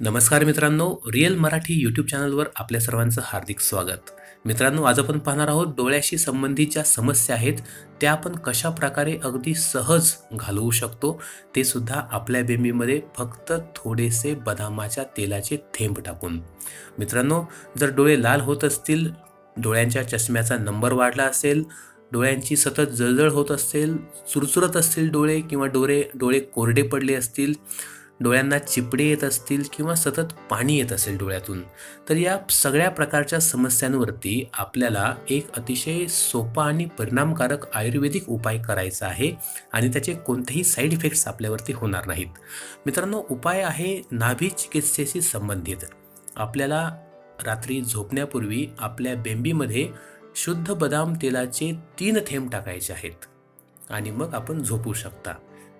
नमस्कार मित्रांनो real Marathi YouTube चॅनलवर आपल्या सर्वांचं हार्दिक स्वागत. मित्रांनो आज आपण पाहणार आहोत डोळ्याशी संबंधित ज्या समस्या आहेत त्या आपण कशा प्रकारे अगदी सहज घालवू शकतो ते सुद्धा आपल्या बेंबीमध्ये फक्त थोडेसे बदामाच्या तेलाचे थेंब टाकून. मित्रांनो जर डोळे लाल होत असतील डोळ्यांच्या चष्म्याचा नंबर वाढला असेल डोळ्यांची सतत जळजळ होत असेल चुरचुरत असतील डोळे किंवा डोळे डोळे कोरडे पडले असतील डोळ्यांना चिपडे येत असतील किंवा सतत पाणी येत असेल डोळ्यातून तर या सगळ्या प्रकारच्या समस्यांवरती आपल्याला एक अतिशय सोपा आणि परिणामकारक आयुर्वेदिक उपाय करायचा आहे आणि त्याचे कोणतेही साईड इफेक्ट्स आपल्यावरती होणार नाहीत. मित्रांनो उपाय आहे नाभी चिकित्सेशी संबंधित. आपल्याला रात्री झोपण्यापूर्वी आपल्या बेंबीमध्ये शुद्ध बदाम तेलाचे तीन थेंब टाकायचे आहेत आणि मग आपण झोपू शकता.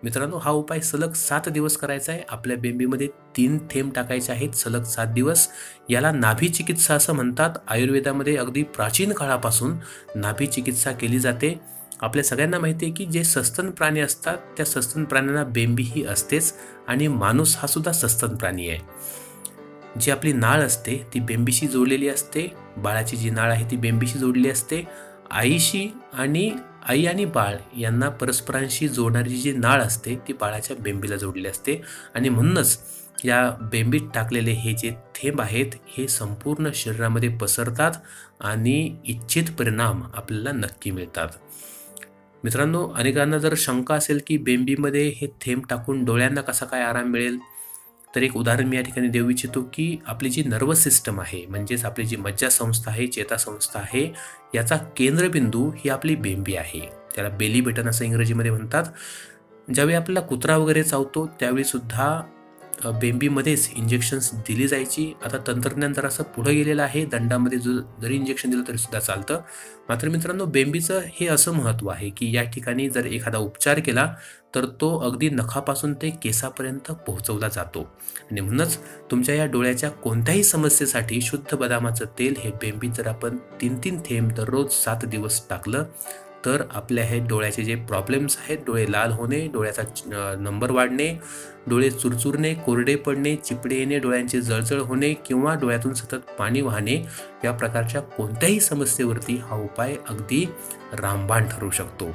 मित्रांनो हा उपाय सलग सात दिवस करायचा आहे. आपल्या बेंबीमध्ये तीन थेंब टाकायचे आहेत सलग सात दिवस. याला नाभी चिकित्सा असं म्हणतात. आयुर्वेदामध्ये अगदी प्राचीन काळापासून नाभी चिकित्सा केली जाते. आपल्या सगळ्यांना माहिती आहे की जे सस्तन प्राणी असतात त्या सस्तन प्राण्यांना बेंबी ही असतेच आणि माणूस हा सुद्धा सस्तन प्राणी आहे. जी आपली नाळ असते ती बेंबीशी जोडलेली असते. बाळाची जी नाळ आहे ती बेंबीशी जोडलेली असते. आईशी आणि आई आणि बाळ यांना परस्परांशी जोडणारी जी नाळ असते ती बाळाच्या बेंबीला जोडलेली असते. आणि म्हणूनच या बेंबीत टाकलेले हे जे थेंब आहेत हे संपूर्ण शरीरामध्ये पसरतात आणि इच्छित परिणाम आपल्याला नक्की मिळतात. मित्रांनो अनेकांना जर शंका असेल की बेंबीमध्ये हे थेंब टाकून डोळ्यांना कसा काय आराम मिळेल? तर एक उदाहरण मी या ठिकाणी देऊ इच्छितो की आपली जी नर्वस सिस्टम आहे म्हणजेच आपली जी मज्जा संस्था आहे चेता संस्था आहे याचा केंद्रबिंदू ही आपली बेंबी आहे. त्याला बेली बटन असं इंग्रजीमध्ये म्हणतात. ज्यावेळी आपल्याला कुत्रा वगैरे चावतो त्यावेळी सुद्धा बेंबीमध्येच इंजेक्शन्स दिली जायची. आता तंत्रज्ञान जरासं पुढं गेलेलं आहे. दंडामध्ये जो जरी इंजेक्शन दिलं तरी सुद्धा चालतं. मात्र मित्रांनो बेंबीचं हे असं महत्त्व आहे की या ठिकाणी जर एखादा उपचार केला तर तो अगदी नखापासून ते केसापर्यंत पोहोचवला जातो. आणि म्हणूनच तुमच्या या डोळ्याच्या कोणत्याही समस्येसाठी शुद्ध बदामाचं तेल हे बेंबीत जर आपण तीन तीन थेंब दररोज सात दिवस टाकलं तर आपल्या हे डोळ्याचे जे प्रॉब्लेम्स आहेत डोळे लाल होणे डोळ्याचा नंबर वाढणे डोळे चुरचुरणे कोरडे पडणे चिपडे येणे डोळ्यांचे जळजळ होणे किंवा डोळ्यातून सतत पाणी वाहणे या प्रकारच्या कोणत्याही समस्येवरती हा उपाय अगदी रामबाण ठरू शकतो.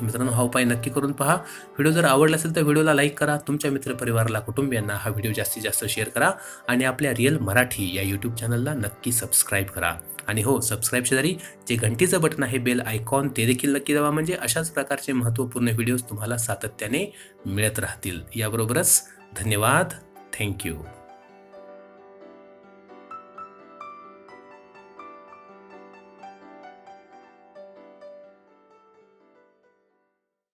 मित्रांनो हा उपाय नक्की करून पहा. व्हिडिओ जर आवडला असेल तर व्हिडिओला लाईक करा. तुमच्या मित्रपरिवाराला कुटुंबियांना हा व्हिडिओ जास्तीत जास्त शेअर करा आणि आपल्या रिअल मराठी या यूट्यूब चॅनलला नक्की सबस्क्राईब करा. आणि हो सबस्क्राईब शेजारी जे घंटीचं बटन आहे बेल आयकॉन ते देखील नक्की दाबा. म्हणजे अशाच प्रकारचे महत्त्वपूर्ण व्हिडिओज तुम्हाला सातत्याने मिळत राहतील. याबरोबरच धन्यवाद. थँक्यू